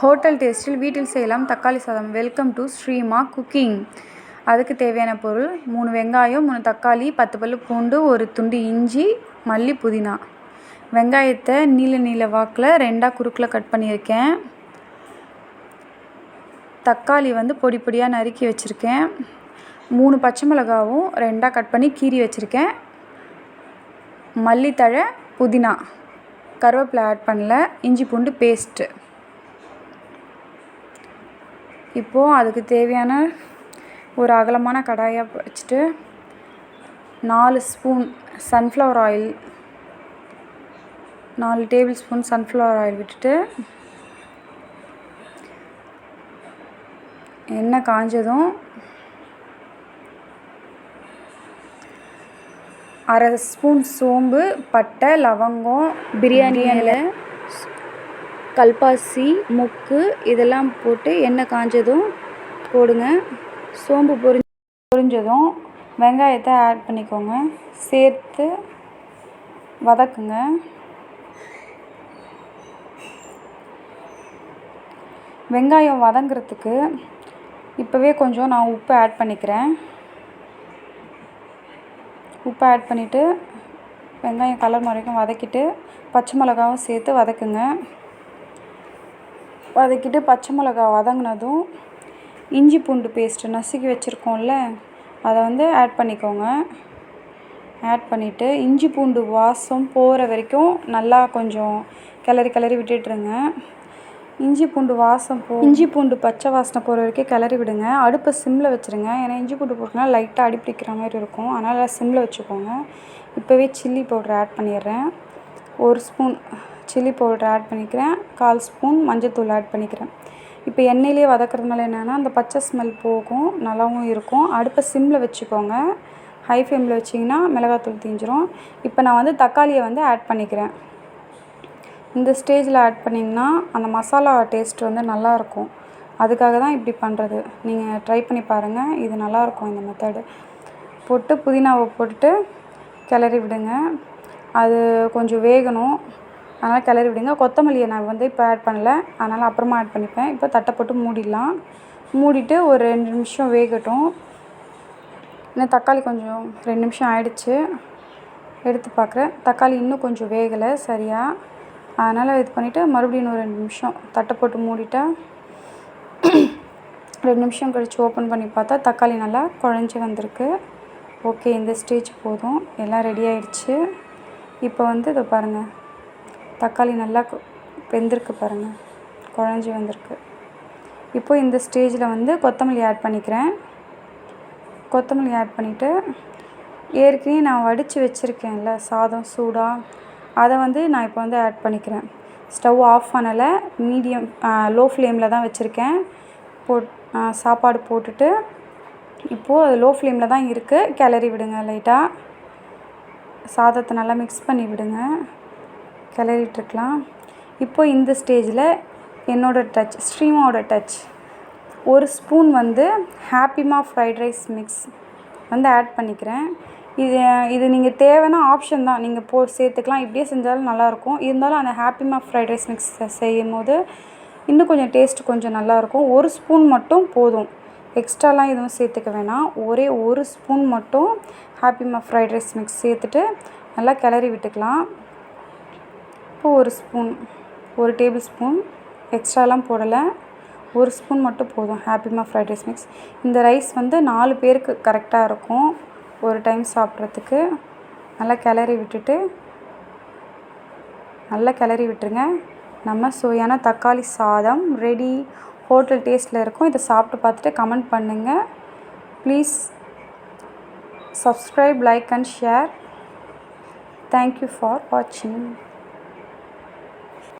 Hotel டேஸ்ட்டில் வீட்டில் செய்யலாம் தக்காளி சாதம். வெல்கம் டு ஸ்ரீமா குக்கிங் அதுக்கு தேவையான பொருள் மூணு வெங்காயம் மூணு தக்காளி பத்து பல் பூண்டு ஒரு துண்டு இஞ்சி மல்லி புதினா. வெங்காயத்தை நீல நீல வாக்கில் ரெண்டாக குறுக்கில் கட் பண்ணியிருக்கேன். தக்காளி வந்து பொடி பொடியாக நறுக்கி வச்சுருக்கேன். மூணு பச்சை மிளகாவும் ரெண்டாக கட் பண்ணி கீறி வச்சுருக்கேன். மல்லித்தழை புதினா. கருவேப்பிலை ஆட் பண்ணல. இஞ்சி பூண்டு பேஸ்ட்டு இப்போது அதுக்கு தேவையான ஒரு அகலமான கடாயாக வச்சுட்டு நாலு ஸ்பூன் சன்ஃப்ளவர் ஆயில் நாலு டேபிள் ஸ்பூன் சன்ஃப்ளவர் ஆயில் விட்டுட்டு எண்ணெய் காஞ்சதும் அரை ஸ்பூன் சோம்பு பட்டை லவங்கம் பிரியாணி இலை கல்பாசி முக்கு இதெல்லாம் போட்டு எண்ணெய் காஞ்சதும் போடுங்க. சோம்பு பொரி பொரிஞ்சதும் வெங்காயத்தை ஆட் பண்ணிக்கோங்க. சேர்த்து வதக்குங்க. வெங்காயம் வதங்குறதுக்கு இப்போவே கொஞ்சம் நான் உப்பு ஆட் பண்ணிக்கிறேன். உப்பு ஆட் பண்ணிவிட்டு வெங்காயம் கலர் வரைக்கும் வதக்கிட்டு பச்சை மிளகாவும் சேர்த்து வதக்குங்க. வதக்கிட்டு பச்சை மிளகா வதங்கினதும் இஞ்சி பூண்டு பேஸ்ட்டு நசுக்கி வச்சுருக்கோம்ல அதை வந்து ஆட் பண்ணிக்கோங்க. ஆட் பண்ணிவிட்டு இஞ்சி பூண்டு வாசம் போகிற வரைக்கும் நல்லா கொஞ்சம் கிளறி கிளறி விட்டுட்டுருங்க. இஞ்சி பூண்டு வாசம் போ இஞ்சி பூண்டு பச்சை வாசனை போகிற வரைக்கும் கிளறி விடுங்க. அடுப்பை சிம்மில் வச்சுருங்க. ஏன்னா இஞ்சி பூண்டு போட்டுனா லைட்டாக அடி பிடிக்கிற மாதிரி இருக்கும். அதனால் சிம்மில் வச்சுக்கோங்க. இப்போவே சில்லி பவுடர் ஆட் பண்ணிடுறேன். ஒரு ஸ்பூன் சில்லி பவுட்ரு ஆட் பண்ணிக்கிறேன். கால் ஸ்பூன் மஞ்சத்தூள் ஆட் பண்ணிக்கிறேன். இப்போ எண்ணெயிலே வதக்கிறதுனால என்னென்னா அந்த பச்சை ஸ்மெல் போகும் நல்லாவும் இருக்கும். அடுப்பை சிம்மில் வச்சுக்கோங்க. ஹை ஃப்ளேமில் வச்சிங்கன்னா மிளகாத்தூள் தீஞ்சிரும். இப்போ நான் வந்து தக்காளியை வந்து ஆட் பண்ணிக்கிறேன். இந்த ஸ்டேஜில் ஆட் பண்ணிங்கன்னா அந்த மசாலா டேஸ்ட் வந்து நல்லாயிருக்கும் அதுக்காக தான் இப்படி பண்ணுறது நீங்கள் ட்ரை பண்ணி பாருங்கள் இது நல்லாயிருக்கும் இந்த மெத்தடு போட்டு புதினாவை போட்டுட்டு கிளறி விடுங்க. அது கொஞ்சம் வேகணும். அதனால் கிளறி விடுங்க. கொத்தமல்லியை நான் வந்து இப்போ ஆட் பண்ணல. அதனால் அப்புறமா ஆட் பண்ணிப்பேன். இப்போ தட்டை போட்டு மூடிடலாம். மூடிட்டு ஒரு ரெண்டு நிமிஷம் வேகட்டும். இன்னும் தக்காளி கொஞ்சம் ரெண்டு நிமிஷம் ஆயிடுச்சு. எடுத்து பார்க்குறேன் தக்காளி இன்னும் கொஞ்சம் வேகலை சரியாக அதனால் இது பண்ணிவிட்டு மறுபடியும் இன்னும் ரெண்டு நிமிஷம் தட்டை போட்டு மூடிட்டா ரெண்டு நிமிஷம் கழித்து ஓப்பன் பண்ணி பார்த்தா தக்காளி நல்லா குழஞ்சி வந்திருக்கு. ஓகே இந்த ஸ்டேஜ் போதும். எல்லாம் ரெடி ஆயிடுச்சு. இப்போ வந்து இதை பாருங்கள் தக்காளி நல்லா வெந்திருக்கு பாருங்கள் குழஞ்சி வந்திருக்கு. இப்போ இந்த ஸ்டேஜில் வந்து கொத்தமல்லி ஆட் பண்ணிக்கிறேன். கொத்தமல்லி ஆட் பண்ணிவிட்டு ஏற்கனவே நான் வடித்து வச்சுருக்கேன்ல சாதம் சூடாக அதை வந்து நான் இப்போ வந்து ஆட் பண்ணிக்கிறேன். ஸ்டவ் ஆஃப் பண்ணலை மீடியம் லோ ஃப்ளேமில் தான் வச்சுருக்கேன். போட் சாப்பாடு போட்டுட்டு இப்போது அது லோ ஃப்ளேமில் தான் இருக்குது கிளறி விடுங்க லைட்டாக சாதத்தை நல்லா மிக்ஸ் பண்ணி விடுங்க. கிளறிட்டுருக்கலாம். இப்போ இந்த ஸ்டேஜில் என்னோடய டச் ஸ்ரீமாவோட டச் ஒரு ஸ்பூன் வந்து ஹாப்பிமா ஃப்ரைட் ரைஸ் மிக்ஸ் வந்து ஆட் பண்ணிக்கிறேன். இது இது நீங்கள் தேவைன்னா ஆப்ஷன் தான். நீங்கள் போ சேர்த்துக்கலாம். இப்படியே செஞ்சாலும் நல்லாயிருக்கும். இருந்தாலும் அந்த ஹாப்பிமா ஃப்ரைட் ரைஸ் மிக்ஸ் செய்யும் போது இன்னும் கொஞ்சம் டேஸ்ட் கொஞ்சம் நல்லாயிருக்கும். ஒரு ஸ்பூன் மட்டும் போதும். எக்ஸ்ட்ராலாம் எதுவும் சேர்த்துக்க வேணாம். ஒரே ஒரு ஸ்பூன் மட்டும் ஹாப்பிமா ஃப்ரைட் ரைஸ் மிக்ஸ் சேர்த்துட்டு நல்லா கிளறி விட்டுக்கலாம். உப்பு ஒரு ஸ்பூன் ஒரு டேபிள் ஸ்பூன் எக்ஸ்ட்ராலாம் போடலை. ஒரு ஸ்பூன் மட்டும் போதும் ஹாப்பிமா ஃப்ரைட் ரைஸ் மிக்ஸ் இந்த ரைஸ் வந்து நாலு பேருக்கு கரெக்டாக இருக்கும் ஒரு டைம் சாப்பிட்றதுக்கு. நல்லா கிளறி விட்டுட்டு நல்லா கிளறி விட்டுருங்க. நம்ம சுவையான தக்காளி சாதம் ரெடி ஹோட்டல் டேஸ்ட்டில் இருக்கும். இதை சாப்பிட்டு பார்த்துட்டு கமெண்ட் பண்ணுங்கள் please subscribe like and share thank you for வாட்சிங்